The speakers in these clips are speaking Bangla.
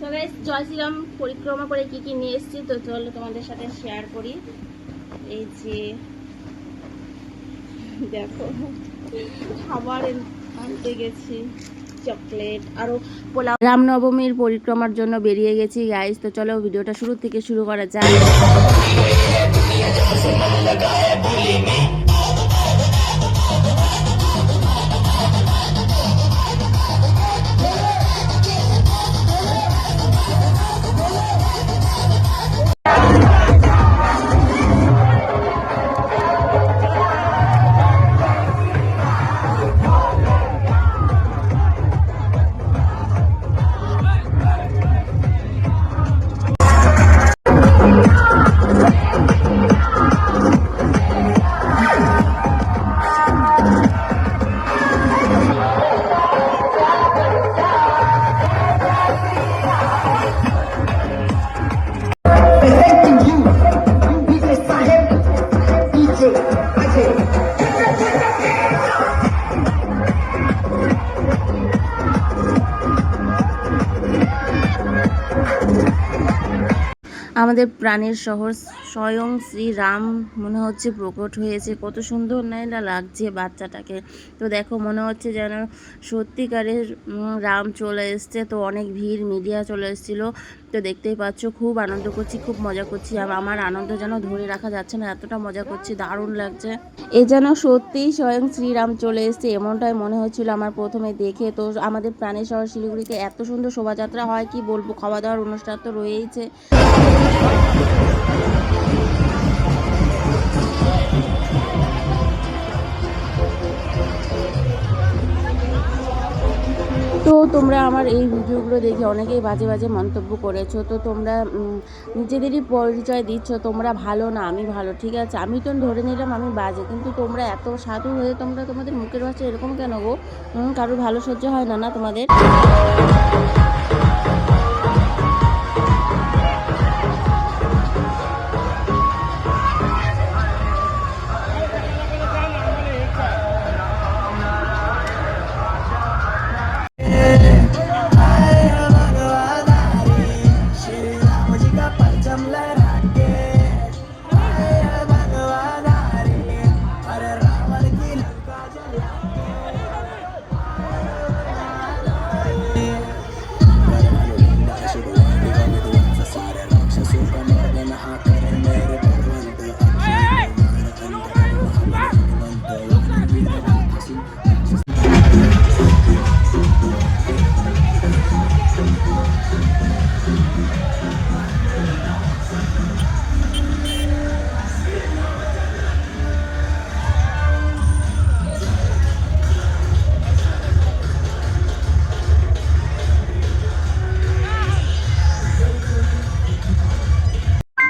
তো গাইস জয় পরিক্রমা করে কি কি নিয়ে এসেছি, তো চলো তোমাদের সাথে শেয়ার করি। এই যে, দেখো, খাবার আনতে গেছি চকলেট আরও পোলাও। রামনবমীর পরিক্রমার জন্য বেরিয়ে গেছি গাইস তো চলো ভিডিওটা শুরু থেকে শুরু করা যায় আমাদের প্রাণের শহর স্বয়ং শ্রীরাম মনে হচ্ছে প্রকট হয়েছে। কত সুন্দর না এটা লাগছে বাচ্চাটাকে। তো দেখো, মনে হচ্ছে যেন সত্যিকারের রাম চলে এসছে। তো অনেক ভিড়, মিডিয়া চলে এসেছিল। তো দেখতেই পাচ্ছ, খুব আনন্দ করছি, খুব মজা করছি। আর আমার আনন্দ যেন ধরে রাখা যাচ্ছে না, এতটা মজা করছি, দারুণ লাগছে। এ যেন সত্যিই স্বয়ং শ্রীরাম চলে এসছে, এমনটাই মনে হচ্ছিল আমার প্রথমে দেখে। তো আমাদের প্রাণের শহর শিলিগুড়িতে এত সুন্দর শোভাযাত্রা হয়, কি বলব? খাওয়া দাওয়ার অনুষ্ঠান তো রয়েইছে। তোমরা আমার এই ভিডিওগুলো দেখে অনেকেই বাজে বাজে মন্তব্য করেছ। তো তোমরা নিজেদেরই পরিচয় দিচ্ছ, তোমরা ভালো না, আমি ভালো, ঠিক আছে? আমি তো ধরে নিলাম আমি বাজে, কিন্তু তোমরা এত সাধু হয়ে তোমরা তোমাদের মুখের ভাষা এরকম কেন গো? কারোর ভালো সহ্য হয় না না তোমাদের?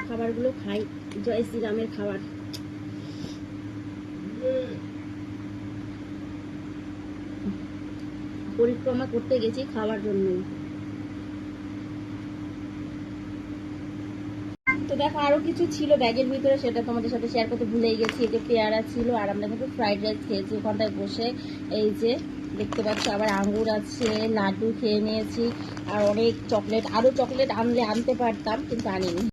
খাবারগুলো খাই জয় খাবার। পরিক্রমা করতে গেছি খাওয়ার জন্যই। দেখো, আরও কিছু ছিল ব্যাগের ভিতরে, সেটা তোমাদের সাথে শেয়ার করতে ভুলেই গেছি। এই যে পেয়ারা ছিল, আর আমরা কিন্তু ফ্রাইড রাইস খেয়েছি ওখানটায় বসে। এই যে দেখতে পাচ্ছি, আবার আঙ্গুর আছে, লাড্ডু খেয়ে নিয়েছি, আর অনেক চকলেট আরও চকলেট আনলে আনতে পারতাম, কিন্তু আনিনি।